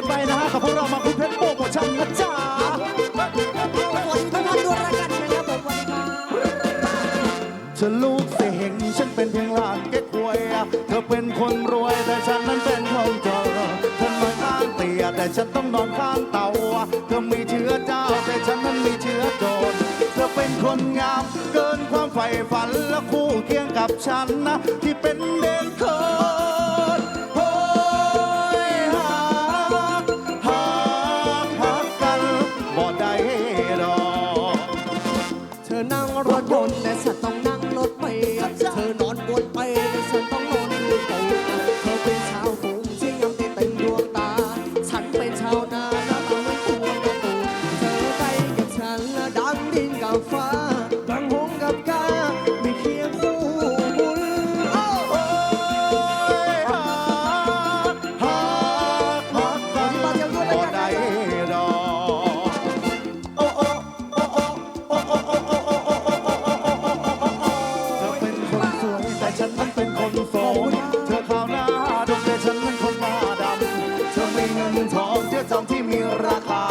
ันไปนะฮะกับพวกเรามาคุณเพชรโปรโมชั่นนะจ๊ะฝนทุกคนฉันนะจ๊ะจะลูกเสียงฉันเป็นเพียงหลานแก่ควยเธอเป็นคนรวยแต่ฉันนั้นเป็นคนจนฉันนอนข้างเตียแต่ฉันต้องนอนข้างเตาเธอมีเชื้อเจ้าแต่ฉันนั้นมีเชื้อโจรเธอเป็นคนงาม เกินความใฝ่ฝันและคู่เคียงกับฉันนะที่เป็นเด็กเคย รถยนต์แต่ฉันต้องนั่งรถไปเธอนอนบนไปแต่ฉันต้อง อทองที่มีราคา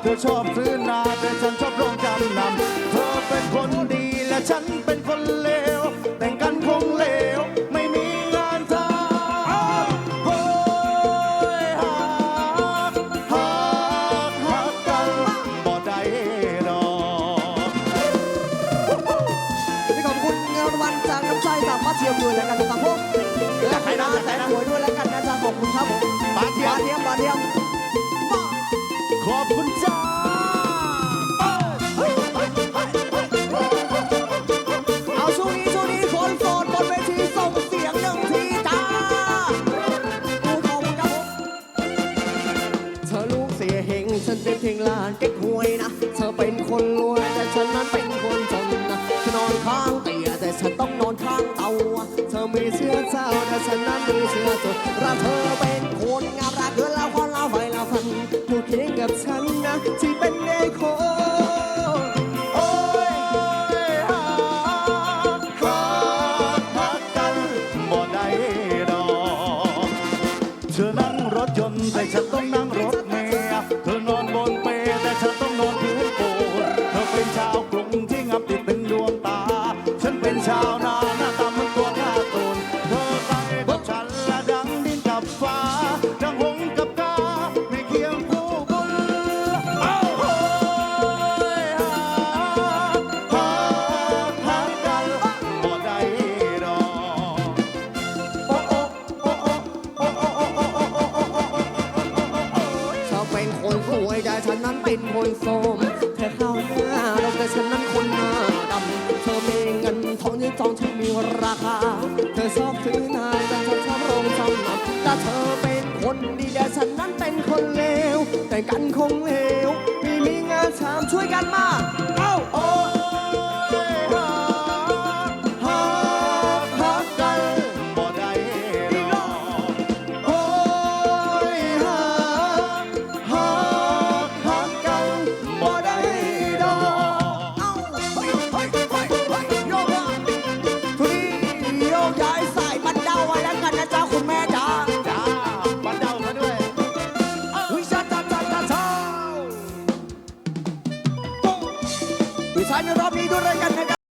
เธอชอบซื้อนาแต่ฉันชอบลงจำนำเธอเป็นคนดีและฉันเป็นคนเลว แต่งกันคงเลว ไม่มีงานทำโอยหักหักหักกันบ่ได้ดอกที่ขอบคุณเงินวันจากน้ำใจจากป้าเทียมด้วยแล้วกันนะครับผมและให้นะใครนะสวยด้วยแล้วกันนะจ๊ะขอบคุณครับผมป้าเทียมป้าเทียมป้าเทียม อบคุณจ้าเอาช่นี่วงนี้คนโสดบนเวทีส่งเสียงหนึ่งทีจ้าผู้ชมครับเธอลูกเสียเฮงฉันเป็นเพียงลานเก๊กหวยนะ เธอเป็นคนรวยแต่ฉันนั้นเป็นคนจนนะฉันนอนข้างเตียงแต่ฉันต้องนอนข้างเตาเธอไม่เสื้อเจ้าแต่ฉันนั้นมีเสื้อเธอรักเธอเป็นคนงาม ที่เป็นไงโคโอยหาหาหักกับ่ด้ดอเธอนั่งรถยนต์แต่ฉันต้องนั่ง แต่ฉันนั้นเป็นคนโสมเธอเข้าหน้าเราแต่ฉันนั้นคนหน้าดำเธอมีเงินทองยี่จองฉันมีราคา เธอชอบถือนาแต่ฉันชอบรองสำนักแต่เธอเป็นคนดีแต่ฉันนั้นเป็นคนเลวแต่กันคงเลวมีมีงานชามช่วยกันมา San Romy Durrekan